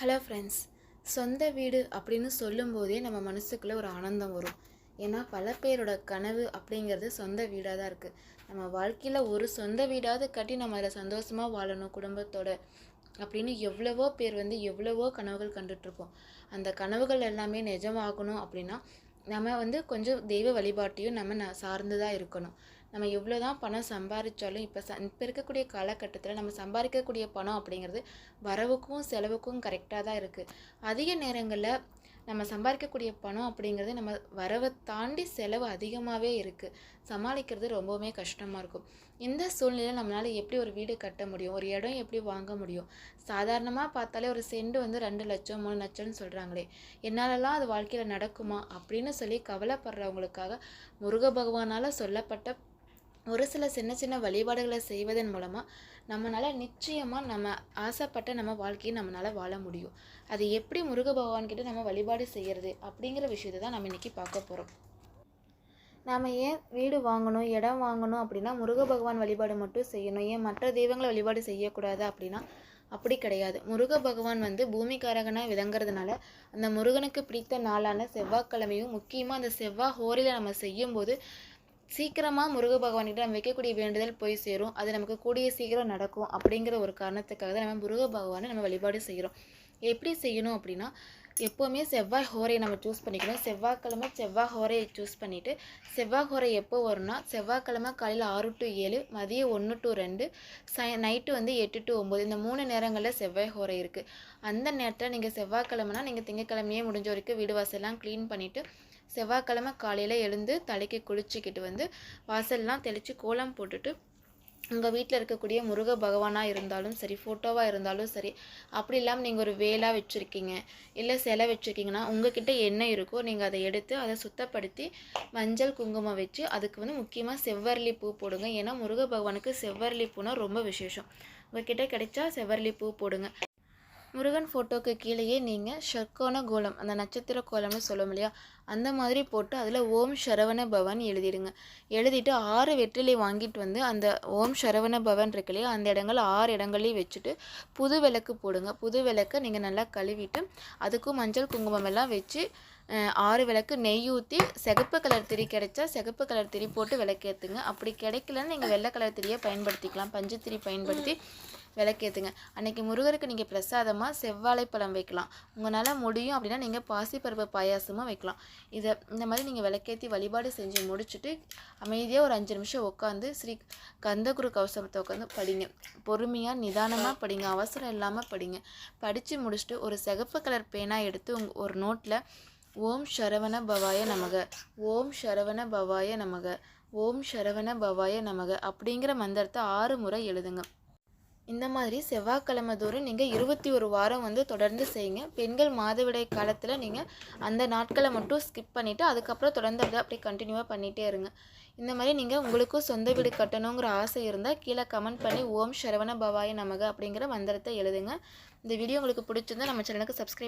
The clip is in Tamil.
ஹலோ ஃப்ரெண்ட்ஸ் சொந்த வீடு அப்படின்னு சொல்லும்போதே நம்ம மனசுக்குள்ளே ஒரு ஆனந்தம் வரும். ஏன்னா பல பேரோட கனவு அப்படிங்கிறது சொந்த வீடாக தான் இருக்குது நம்ம வாழ்க்கையில் ஒரு சொந்த வீடாவது கட்டி நம்ம அதில் சந்தோஷமாக வாழணும் குடும்பத்தோட அப்படின்னு எவ்வளவோ பேர் வந்து எவ்வளவோ கனவுகள் கண்டுட்ருப்போம். அந்த கனவுகள் எல்லாமே நிஜமாகணும் அப்படின்னா நம்ம வந்து கொஞ்சம் தெய்வ வழிபாட்டையும் நம்ம ந சார்ந்து தான் இருக்கணும். நம்ம எவ்வளோ தான் பணம் சம்பாதிச்சாலும் இப்போ ச இப்போ இருக்கக்கூடிய காலகட்டத்தில் நம்ம சம்பாதிக்கக்கூடிய பணம் அப்படிங்கிறது வரவுக்கும் செலவுக்கும் கரெக்டாக தான் இருக்குது அதிக நேரங்களில் நம்ம சம்பாதிக்கக்கூடிய பணம் அப்படிங்கிறது நம்ம வரவை தாண்டி செலவு அதிகமாகவே இருக்குது சமாளிக்கிறது ரொம்பவுமே கஷ்டமாக இருக்கும். இந்த சூழ்நிலையில் நம்மளால் எப்படி ஒரு வீடு கட்ட முடியும்? ஒரு இடம் எப்படி வாங்க முடியும்? சாதாரணமாக பார்த்தாலே ஒரு செண்டு வந்து ரெண்டு லட்சம் மூணு லட்சம்னு சொல்கிறாங்களே என்னாலலாம் அது வாழ்க்கையில் நடக்குமா? அப்படின்னு சொல்லி கவலைப்படுறவங்களுக்காக முருக பகவானால் சொல்லப்பட்ட ஒரு சில சின்ன சின்ன வழிபாடுகளை செய்வதன் மூலமாக நம்மளால் நிச்சயமாக நம்ம ஆசைப்பட்ட நம்ம வாழ்க்கையை நம்மளால் வாழ முடியும். அது எப்படி முருக பகவான்கிட்ட நம்ம வழிபாடு செய்கிறது அப்படிங்கிற விஷயத்தை தான் நம்ம இன்றைக்கி பார்க்க போகிறோம் நாம் ஏன் வீடு வாங்கணும் இடம் வாங்கணும் அப்படின்னா முருக பகவான் வழிபாடு மட்டும் செய்யணும். ஏன் மற்ற தெய்வங்களை வழிபாடு செய்யக்கூடாது அப்படின்னா அப்படி கிடையாது. முருக பகவான் வந்து பூமிக்காரகனாக விளங்குறதுனால அந்த முருகனுக்கு பிடித்த நாளான செவ்வாய்க்கிழமையும் முக்கியமாக அந்த செவ்வாய் ஹோரியில் நம்ம செய்யும்போது சீக்கிரமாக முருக பகவான்கிட்ட நம்ம வைக்கக்கூடிய வேண்டுதல் போய் சேரும். அது நமக்கு கூடிய சீக்கிரம் நடக்கும் அப்படிங்கிற ஒரு காரணத்துக்காக தான் நம்ம முருக பகவானை நம்ம வழிபாடு செய்கிறோம் எப்படி செய்யணும் அப்படின்னா எப்போவுமே செவ்வாய் ஹோரையை நம்ம சூஸ் பண்ணிக்கணும். செவ்வாய்க்கிழமை செவ்வாய் ஹோரையை சூஸ் பண்ணிவிட்டு செவ்வாய் ஹோரை எப்போ வரும்னா செவ்வாய்க்கிழமை காலையில் ஆறு டு ஏழு மதியம் ஒன்று டு ரெண்டு சை நைட்டு வந்து எட்டு டு ஒம்பது இந்த மூணு நேரங்களில் செவ்வாய் ஹோரை இருக்குது அந்த நேரத்தில் நீங்கள் செவ்வாய்க்கிழமைனா நீங்கள் திங்கக்கிழமையே முடிஞ்ச வரைக்கும் வீடு வாசல்லாம் க்ளீன் பண்ணிவிட்டு செவ்வாய்க்கிழமை காலையில் எழுந்து தலைக்கு குளிச்சுக்கிட்டு வந்து வாசல்லாம் தெளித்து கோலம் போட்டுட்டு உங்கள் வீட்டில் இருக்கக்கூடிய முருக பகவானாக இருந்தாலும் சரி ஃபோட்டோவாக இருந்தாலும் சரி அப்படி இல்லாமல் நீங்கள் ஒரு வேலாக வச்சுருக்கீங்க இல்லை சிலை வச்சுருக்கீங்கன்னா உங்ககிட்ட என்ன இருக்கோ நீங்கள் அதை எடுத்து அதை சுத்தப்படுத்தி மஞ்சள் குங்குமம் வச்சு அதுக்கு வந்து முக்கியமாக செவ்வரளி பூ போடுங்க. ஏன்னா முருக பகவானுக்கு செவ்வரளி பூனா ரொம்ப விசேஷம். உங்ககிட்ட கிடைச்சா செவ்வரளி பூ போடுங்க. முருகன் ஃபோட்டோக்கு கீழேயே நீங்கள் ஷர்கோண கோலம் அந்த நட்சத்திர கோலம்னு சொல்லுவோம் இல்லையா? அந்த மாதிரி போட்டு அதில் ஓம் சரவண பவன் எழுதிடுங்க. எழுதிட்டு ஆறு வெற்றிலை வாங்கிட்டு வந்து அந்த ஓம் சரவண பவன் இருக்கு இல்லையா? அந்த இடங்கள் ஆறு இடங்களையும் வச்சுட்டு புது விளக்கு போடுங்க. புது விளக்கை நீங்கள் நல்லா கழுவிட்டு அதுக்கும் மஞ்சள் குங்குமம் எல்லாம் வச்சு ஆறு விளக்கு நெய் ஊற்றி சிகப்பு கலர் திரி கிடைச்சா சிகப்பு கலர் திரி போட்டு விளக்கேற்றுங்க அப்படி கிடைக்கலன்னு நீங்கள் வெள்ளை கலர் திரியை பயன்படுத்திக்கலாம். பஞ்சு திரி பயன்படுத்தி விளக்கேற்றுங்க அன்றைக்கி முருகருக்கு நீங்கள் பிரசாதமாக செவ்வாழைப்பழம் வைக்கலாம். உங்களால் முடியும் அப்படின்னா நீங்கள் பாசிப்பருப்பு பாயாசமும் வைக்கலாம். இதை இந்த மாதிரி நீங்கள் விளக்கேற்றி வழிபாடு செஞ்சு முடிச்சுட்டு அமைதியாக ஒரு அஞ்சு நிமிஷம் உட்காந்து ஸ்ரீ கந்தகுரு கவசமத்தை உட்காந்து படிங்க. பொறுமையாக நிதானமாக படிங்க. அவசரம் இல்லாமல் படிங்க. படித்து முடிச்சுட்டு ஒரு சிகப்பு கலர் பேனா எடுத்து உங் ஒரு நோட்டில் ஓம் சரவண பவாய நமக. ஓம் சரவண பவாய நமக. ஓம் சரவண பவாய நமக அப்படிங்கிற மந்திரத்தை ஆறு முறை எழுதுங்க. இந்த மாதிரி செவ்வாய்க்கிழமை தோறும் நீங்கள் இருபத்தி ஒரு வாரம் வந்து தொடர்ந்து செய்யுங்க. பெண்கள் மாதவிடாய் காலத்தில் நீங்கள் அந்த நாட்களை மட்டும் ஸ்கிப் பண்ணிவிட்டு அதுக்கப்புறம் தொடர்ந்து அதை அப்படியே கண்டினியூவாக பண்ணிகிட்டே இருங்க. இந்த மாதிரி நீங்கள் உங்களுக்கும் சொந்த வீடு கட்டணுங்கிற ஆசை இருந்தால் கீழே கமெண்ட் பண்ணி ஓம் சரவண பவாய நமக அப்படிங்கிற மந்திரத்தை எழுதுங்க. இந்த வீடியோ உங்களுக்கு பிடிச்சிருந்தா நம்ம சேனலுக்கு சப்ஸ்கிரைப்